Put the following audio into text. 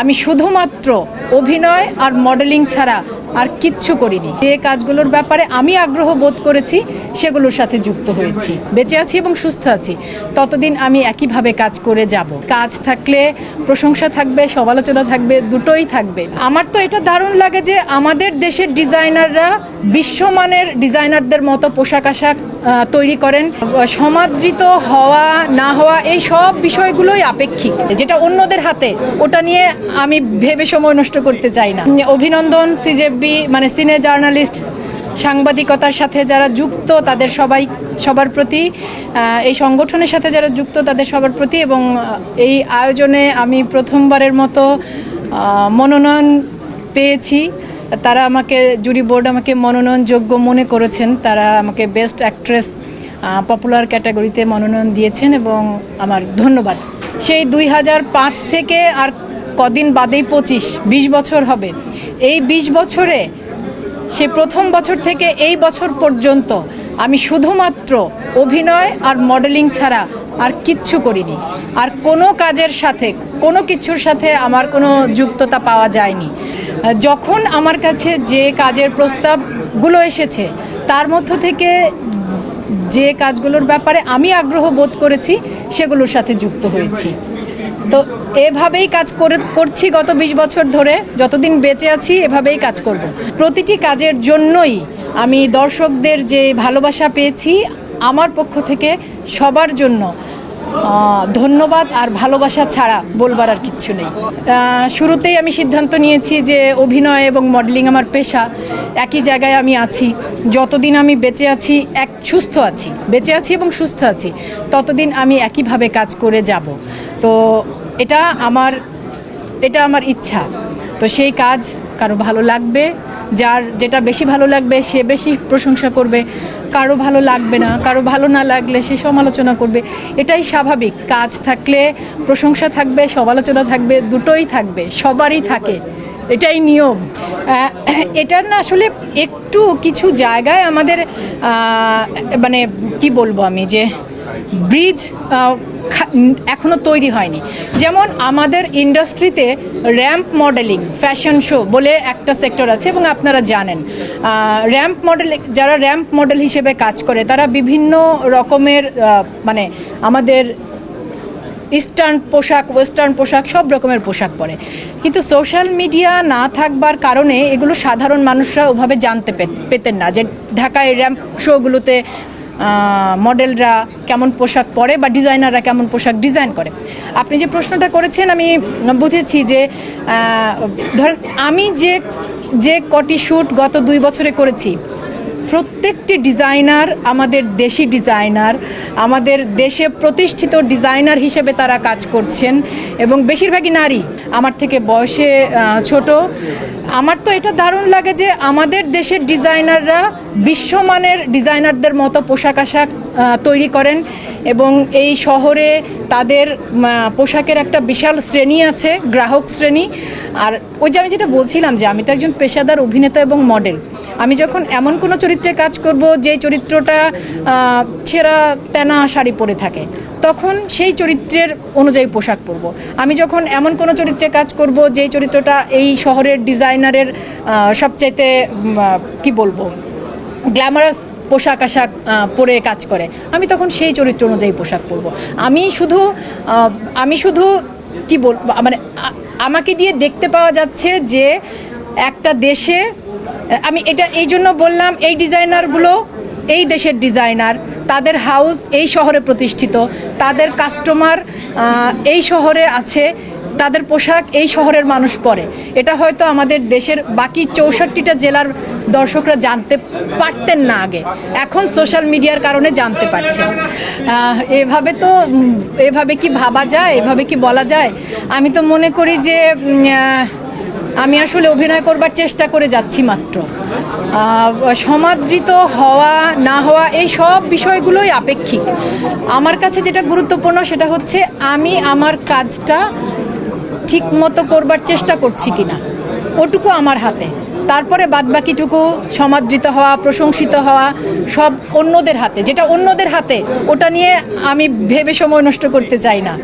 আমি শুধুমাত্র অভিনয় আর মডেলিং ছাড়া আর কিচ্ছু করিনি। যে কাজগুলোর ব্যাপারে আমি আগ্রহ বোধ করেছি, সেগুলোর সাথে যুক্ত হয়েছি। বেঁচে আছি এবং সুস্থ আছি। ততদিন আমি একইভাবে কাজ করে যাব। কাজ থাকলে প্রশংসা থাকবে, সমালোচনা থাকবে, দুটোই থাকবে। আমার তো এটা দারুণ লাগে যে আমাদের দেশের ডিজাইনাররা বিশ্বমানের ডিজাইনারদের মতো পোশাক আশাক তৈরি করেন। সমাদৃত হওয়া, না হওয়া, এই সব বিষয়গুলোই আপেক্ষিক। যেটা অন্যদের হাতে, ওটা নিয়ে আমি ভেবে সময় নষ্ট করতে চাই না। অভিনন্দন সিজেবি মানে সিনে জার্নালিস্ট, সাংবাদিকতার সাথে যারা যুক্ত, তাদের সবাই, সবার প্রতি এই সংগঠনের সাথে যারা যুক্ত, তাদের সবার প্রতি এবং এই আয়োজনে আমি প্রথমবারের মতো মনোনয়ন পেয়েছি। তারা আমাকে, জুরি বোর্ড আমাকে মনোনয়নযোগ্য মনে করেছেন। তারা আমাকে বেস্ট অ্যাক্ট্রেস পপুলার ক্যাটাগরিতে মনোনয়ন দিয়েছেন এবং আমার ধন্যবাদ। সেই দুই হাজার পাঁচ থেকে আর কদিন বাদেই পঁচিশ, বিশ বছর হবে। এই বিশ বছরে, সেই প্রথম বছর থেকে এই বছর পর্যন্ত আমি শুধুমাত্র অভিনয় আর মডেলিং ছাড়া আর কিচ্ছু করিনি। আর কোনো কাজের সাথে, কোনো কিছুর সাথে আমার কোনো যুক্ততা পাওয়া যায়নি। যখন আমার কাছে যে কাজের প্রস্তাবগুলো এসেছে, তার মধ্য থেকে যে কাজগুলোর ব্যাপারে আমি আগ্রহ বোধ করেছি, সেগুলোর সাথে যুক্ত হয়েছি। তো এভাবেই কাজ করে, করছি গত বিশ বছর ধরে, যতদিন বেঁচে আছি, এভাবেই কাজ করব। প্রতিটি কাজের জন্যই আমি দর্শকদের যে ভালোবাসা পেয়েছি, আমার পক্ষ থেকে সবার জন্য ধন্যবাদ আর ভালোবাসা ছাড়া বলবার আর কিচ্ছু নেই। শুরুতেই আমি সিদ্ধান্ত নিয়েছি যে অভিনয় এবং মডেলিং আমার পেশা। একই জায়গায় আমি আছি। যতদিন আমি বেঁচে আছি, এক, সুস্থ আছি। বেঁচে আছি এবং সুস্থ আছি। ততদিন আমি একইভাবে কাজ করে যাব। তো এটা আমার এটা আমার ইচ্ছা। তো সেই কাজ কারও ভালো লাগবে যার যেটা বেশি ভালো লাগবে, সে বেশি প্রশংসা করবে। কারও ভালো লাগবে না, কারও ভালো না লাগলে সে সমালোচনা করবে। এটাই স্বাভাবিক। কাজ থাকলে প্রশংসা থাকবে, সমালোচনা থাকবে, দুটোই থাকবে, সবারই থাকে। এটাই নিয়ম। এটার না আসলে একটু কিছু জায়গায় আমাদের মানে কি বলব আমি যে ব্রিজ এখনও তৈরি হয়নি। যেমন আমাদের ইন্ডাস্ট্রিতে র্যাম্প মডেলিং, ফ্যাশন শো বলে একটা সেক্টর আছে এবং আপনারা জানেন। র্যাম্প মডেল, যারা র্যাম্প মডেল হিসেবে কাজ করে, তারা বিভিন্ন রকমের মানে আমাদের ইস্টার্ন পোশাক, ওয়েস্টার্ন পোশাক, সব রকমের পোশাক পরে। কিন্তু সোশ্যাল মিডিয়া না থাকবার কারণে এগুলো সাধারণ মানুষরা ওভাবে জানতে পেতেন না যে ঢাকায় র্যাম্প শোগুলোতে মডেলরা কেমন পোশাক পরে বা ডিজাইনাররা কেমন পোশাক ডিজাইন করে। আপনি যে প্রশ্নটা করেছেন, আমি বুঝেছি যে ধর, আমি যে যে কটি শ্যুট গত দুই বছরে করেছি প্রত্যেকটি ডিজাইনার আমাদের দেশি ডিজাইনার, আমাদের দেশে প্রতিষ্ঠিত ডিজাইনার হিসেবে তারা কাজ করছেন এবং বেশিরভাগই নারী আমার থেকে বয়সে ছোট। আমার তো এটা দারুণ লাগে যে আমাদের দেশের ডিজাইনাররা বিশ্বমানের ডিজাইনারদের মতো পোশাক আশাক তৈরি করেন এবং এই শহরে তাদের পোশাকের একটা বিশাল শ্রেণি আছে, গ্রাহক শ্রেণি। আর ওই যে আমি যেটা বলছিলাম যে আমি তো একজন পেশাদার অভিনেতা এবং মডেল আমি যখন এমন কোনো চরিত্রে কাজ করব যে চরিত্রটা ছেঁড়া, তেনা শাড়ি পরে থাকে, তখন সেই চরিত্রের অনুযায়ী পোশাক পরব। আমি যখন এমন কোনো চরিত্রে কাজ করব, যেই চরিত্রটা এই শহরের ডিজাইনারের সবচাইতে কি বলব, গ্ল্যামারাস পোশাক আশাক পরে কাজ করে, আমি তখন সেই চরিত্র অনুযায়ী পোশাক পরবো। আমি শুধু আমি শুধু কি বল মানে আমাকে দিয়ে দেখতে পাওয়া যাচ্ছে যে একটা দেশে আমি এটা এই জন্য বললাম এই ডিজাইনারগুলো এই দেশের ডিজাইনার তাদের হাউস এই শহরে প্রতিষ্ঠিত তাদের কাস্টমার এই শহরে আছে তাদের পোশাক এই শহরের মানুষ পরে। এটা হয়তো আমাদের দেশের বাকি চৌষট্টিটা জেলার দর্শকরা জানতে পারতেন না আগে এখন সোশ্যাল মিডিয়ার কারণে জানতে পারছেন। আহ, এভাবে তো এভাবে কি ভাবা যায় এভাবে কি বলা যায়? আমি তো মনে করি যে আমি আসলে অভিনয় করবার চেষ্টা করে যাচ্ছি মাত্র। সমাদৃত হওয়া, না হওয়া এই সব বিষয়গুলোই আপেক্ষিক। আমার কাছে যেটা গুরুত্বপূর্ণ সেটা হচ্ছে আমি আমার কাজটা ঠিক মতো করবার চেষ্টা করছি কিনা। ওটুকু আমার হাতে। তারপরে বাদবাকিটুকু সমাদৃত হওয়া, প্রশংসিত হওয়া, সব অন্যদের হাতে। যেটা অন্যদের হাতে, ওটা নিয়ে আমি ভেবে সময় নষ্ট করতে চাই না।